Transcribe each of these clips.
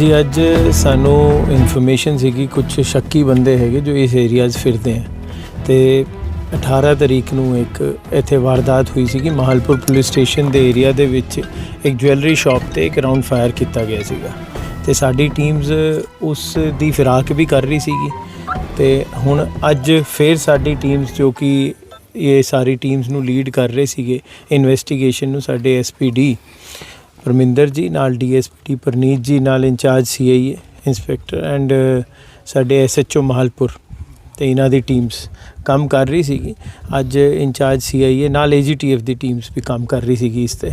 ਜੀ ਅੱਜ ਸਾਨੂੰ ਇਨਫੋਰਮੇਸ਼ਨ ਸੀਗੀ ਕੁਝ ਸ਼ੱਕੀ ਬੰਦੇ ਹੈਗੇ ਜੋ ਇਸ ਏਰੀਆ 'ਚ ਫਿਰਦੇ ਆ। ਤੇ 18 ਤਰੀਕ ਨੂੰ ਇੱਕ ਇੱਥੇ ਵਾਰਦਾਤ ਹੋਈ ਸੀਗੀ, ਮਹਾਲਪੁਰ ਪੁਲਿਸ ਸਟੇਸ਼ਨ ਦੇ ਏਰੀਆ ਦੇ ਵਿੱਚ ਇੱਕ ਜੁਐਲਰੀ ਸ਼ਾਪ ਤੇ ਇੱਕ ਰਾਉਂਡ ਫਾਇਰ ਕੀਤਾ ਗਿਆ ਸੀਗਾ। ਤੇ ਸਾਡੀ ਟੀਮਸ ਉਸ ਦੀ ਫਿਰਾਕ ਵੀ ਕਰ ਰਹੀ ਸੀਗੀ। ਤੇ ਹੁਣ ਅੱਜ ਫੇਰ ਸਾਡੀ ਟੀਮਸ ਜੋ ਕਿ ਇਹ ਸਾਰੀ ਟੀਮਸ ਨੂੰ ਲੀਡ ਕਰ ਰਹੇ ਸੀਗੇ ਇਨਵੈਸਟੀਗੇਸ਼ਨ ਨੂੰ ਸਾਡੇ ਐਸਪੀਡੀ ਪਰਮਿੰਦਰ ਜੀ, ਨਾਲ ਡੀਐਸਪੀ ਪਰਨੀਤ ਜੀ, ਨਾਲ ਇੰਚਾਰਜ ਸੀਆਈਏ ਇੰਸਪੈਕਟਰ ਐਂਡ ਸਾਡੇ ਐਸਐਚਓ ਮਾਹਲਪੁਰ ਤੇ ਇਹਨਾਂ ਦੀ ਟੀਮਸ ਕੰਮ ਕਰ ਰਹੀ ਸੀਗੀ। ਅੱਜ ਇੰਚਾਰਜ ਸੀਆਈਏ ਨਾਲ ਏਜੀਟੀਐਫ ਦੀ ਟੀਮਸ ਵੀ ਕੰਮ ਕਰ ਰਹੀ ਸੀਗੀ ਇਸ ਤੇ।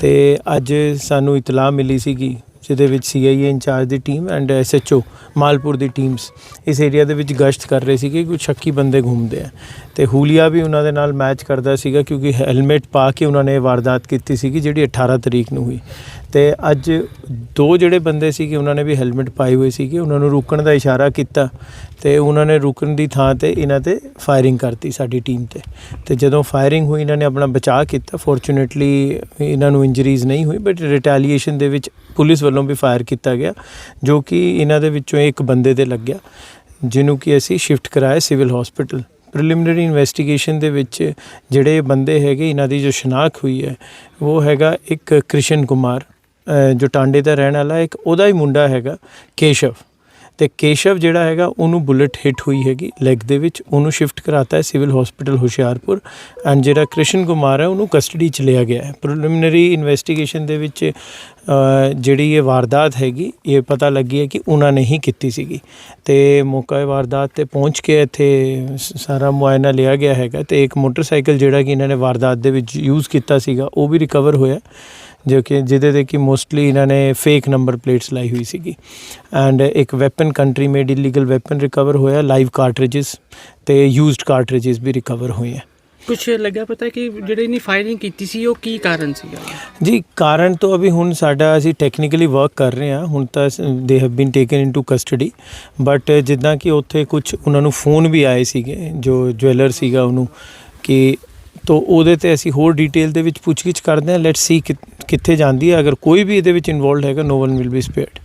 ਤੇ ਅੱਜ ਸਾਨੂੰ ਇਤਲਾਹ ਮਿਲੀ ਸੀਗੀ ਜਿਹਦੇ ਵਿੱਚ ਸੀਆਈਏ ਇੰਚਾਰਜ ਦੀ ਟੀਮ ਐਂਡ ਐਸਐਚਓ ਮਾਲਪੁਰ ਦੀ ਟੀਮਸ ਇਸ ਏਰੀਆ ਦੇ ਵਿੱਚ ਗਸ਼ਤ ਕਰ ਰਹੇ ਸੀਗੇ ਕੁਝ ਸ਼ੱਕੀ ਬੰਦੇ ਘੁੰਮਦੇ ਆ। ਤੇ ਹੂਲੀਆ ਵੀ ਉਹਨਾਂ ਦੇ ਨਾਲ ਮੈਚ ਕਰਦਾ ਸੀਗਾ ਕਿਉਂਕਿ ਹੈਲਮਟ ਪਾ ਕੇ ਉਹਨਾਂ ਨੇ ਵਾਰਦਾਤ ਕੀਤੀ ਸੀਗੀ, ਜਿਹੜੀ 18 ਤਰੀਕ ਨੂੰ ਹੋਈ। ਤੇ ਅੱਜ ਦੋ ਜਿਹੜੇ ਬੰਦੇ ਸੀਗੇ, ਉਹਨਾਂ ਨੇ ਵੀ ਹੈਲਮਟ ਪਾਏ ਹੋਏ ਸੀਗੀ। ਉਹਨਾਂ ਨੂੰ ਰੁਕਣ ਦਾ ਇਸ਼ਾਰਾ ਕੀਤਾ ਤੇ ਉਹਨਾਂ ਨੇ ਰੁਕਣ ਦੀ ਥਾਂ ਤੇ ਇਹਨਾਂ ਤੇ ਫਾਇਰਿੰਗ ਕਰਤੀ ਸਾਡੀ ਟੀਮ ਤੇ। ਤੇ ਜਦੋਂ ਫਾਇਰਿੰਗ ਹੋਈ, ਇਹਨਾਂ ਨੇ ਆਪਣਾ ਬਚਾਅ ਕੀਤਾ। ਫੋਰਚੂਨੇਟਲੀ ਇਹਨਾਂ ਨੂੰ ਇੰਜਰੀਜ਼ ਨਹੀਂ ਹੋਈ ਬਟ ਰਿਟੈਲੀਏਸ਼ਨ ਦੇ ਵਿੱਚ ਪੁਲਿਸ ਵੱਲੋਂ ਵੀ ਫਾਇਰ ਕੀਤਾ ਗਿਆ, ਜੋ ਕਿ ਇਹਨਾਂ ਦੇ ਵਿੱਚੋਂ ਇੱਕ ਬੰਦੇ ਤੇ ਲੱਗਿਆ, ਜਿਹਨੂੰ ਕਿ ਅਸੀਂ ਸ਼ਿਫਟ ਕਰਾਇਆ ਸਿਵਲ ਹਸਪੀਟਲ ਪ੍ਰੀਲਿਮਿਨਰੀ ਇਨਵੈਸਟੀਗੇਸ਼ਨ ਦੇ ਵਿੱਚ ਜਿਹੜੇ ਬੰਦੇ ਹੈਗੇ, ਇਹਨਾਂ ਦੀ ਜੋ ਸ਼ਨਾਖ ਹੋਈ ਹੈ, ਉਹ ਹੈਗਾ ਇੱਕ ਕ੍ਰਿਸ਼ਨ ਕੁਮਾਰ ਜੋ ਟਾਂਡੇ ਦਾ ਰਹਿਣ ਵਾਲਾ ਇੱਕ ਉਹਦਾ ਹੀ ਮੁੰਡਾ ਹੈਗਾ, ਕੇਸ਼ਵ। ਤੇ ਕੇਸ਼ਵ ਜਿਹੜਾ ਹੈਗਾ, ਉਹਨੂੰ ਬੁਲਟ ਹਿੱਟ ਹੋਈ ਹੈਗੀ ਲੈਗ ਦੇ ਵਿੱਚ। ਉਹਨੂੰ ਸ਼ਿਫਟ ਕਰਾਤਾ ਹੈ ਸਿਵਲ ਹਸਪੀਟਲ ਹੁਸ਼ਿਆਰਪੁਰ ਐਂਡ ਜਿਹੜਾ ਕ੍ਰਿਸ਼ਨ ਕੁਮਾਰ ਹੈ, ਉਹਨੂੰ ਕਸਟਡੀ ਚ ਲਿਆ ਗਿਆ ਹੈ। ਪ੍ਰੀਲਿਮਿਨਰੀ ਇਨਵੈਸਟੀਗੇਸ਼ਨ ਦੇ ਵਿੱਚ ਜਿਹੜੀ ਇਹ ਵਾਰਦਾਤ ਹੈਗੀ, ਇਹ ਪਤਾ ਲੱਗੀ ਹੈ ਕਿ ਉਹਨਾਂ ਨੇ ਹੀ ਕੀਤੀ ਸੀਗੀ। ਤੇ ਮੌਕਾ ਵਾਰਦਾਤ ਤੇ ਪਹੁੰਚ ਕੇ ਇੱਥੇ ਸਾਰਾ ਮੁਆਇਨਾ ਲਿਆ ਗਿਆ ਹੈਗਾ। ਤੇ ਇੱਕ ਮੋਟਰਸਾਈਕਲ ਜਿਹੜਾ ਕਿ ਇਹਨਾਂ ਨੇ ਵਾਰਦਾਤ ਦੇ ਵਿੱਚ ਯੂਜ਼ ਕੀਤਾ ਸੀਗਾ, ਉਹ ਵੀ ਰਿਕਵਰ ਹੋਇਆ। ਜੋ ਕਿ ਜਿਹਦੇ ਤੇ ਕਿ ਮੋਸਟਲੀ ਇਹਨਾਂ ਨੇ ਫੇਕ ਨੰਬਰ ਪਲੇਟਸ ਲਾਈ ਹੋਈ ਸੀਗੀ। ਐਂਡ ਇੱਕ weapon country made illegal weapon recover ਹੋਇਆ ਲਾਈਵ ਕਾਰਟ੍ਰਿਜਸ ਤੇ ਯੂਜ਼ਡ ਕਾਰਟ੍ਰਿਜਸ ਵੀ ਰਿਕਵਰ ਹੋਏ ਹੈ ਕੁਝ ਲੱਗਾ ਪਤਾ ਕਿ ਜਿਹੜੇ ਨੇ ਫਾਇਰਿੰਗ ਕੀਤੀ ਸੀ ਉਹ ਕੀ ਕਾਰਨ ਸੀਗਾ? ਜੀ ਕਾਰਨ ਤੋਂ ਅਭੀ ਹੁਣ ਸਾਡਾ ਅਸੀਂ ਟੈਕਨੀਕਲੀ ਵਰਕ ਕਰ ਰਹੇ ਹਾਂ ਹੁਣ ਤਾਂ they have been taken into custody but ਜਿੱਦਾਂ ਕਿ ਉੱਥੇ ਕੁਝ ਉਹਨਾਂ ਨੂੰ ਫੋਨ ਵੀ ਆਏ ਸੀਗੇ ਜੋ ਜੁਐਲਰ ਸੀਗਾ ਉਹਨੂੰ ਕਿ ਤੋ ਉਹਦੇ ਤੇ ਅਸੀਂ ਹੋਰ ਡਿਟੇਲ ਦੇ ਵਿੱਚ ਪੁੱਛਗਿੱਛ ਕਰਦੇ ਹਾਂ ਲੈਟਸ ਸੀ ਕਿੱਥੇ ਜਾਂਦੀ ਹੈ ਅਗਰ ਕੋਈ ਵੀ ਇਹਦੇ ਵਿੱਚ ਇਨਵੋਲਡ ਹੈਗਾ no one will be spared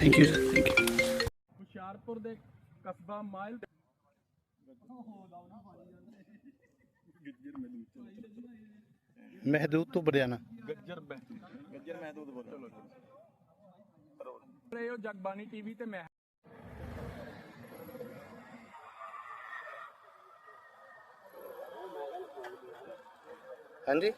thank you sir thank you Hoshiarpur ਦੇ ਕਸਬਾ ਮਾਇਲ ਮਹਿਦੂਦ ਤੋਂ ਬਰਿਆਣਾ ਗੱਜਰ ਗੱਜਰ ਮਹਿਦੂਦ ਬੋਲੋ। ਰਹੇ ਹੋ ਜਗਬਾਣੀ ਟੀਵੀ ਤੇ ਮੈਂ ਹਾਂਜੀ?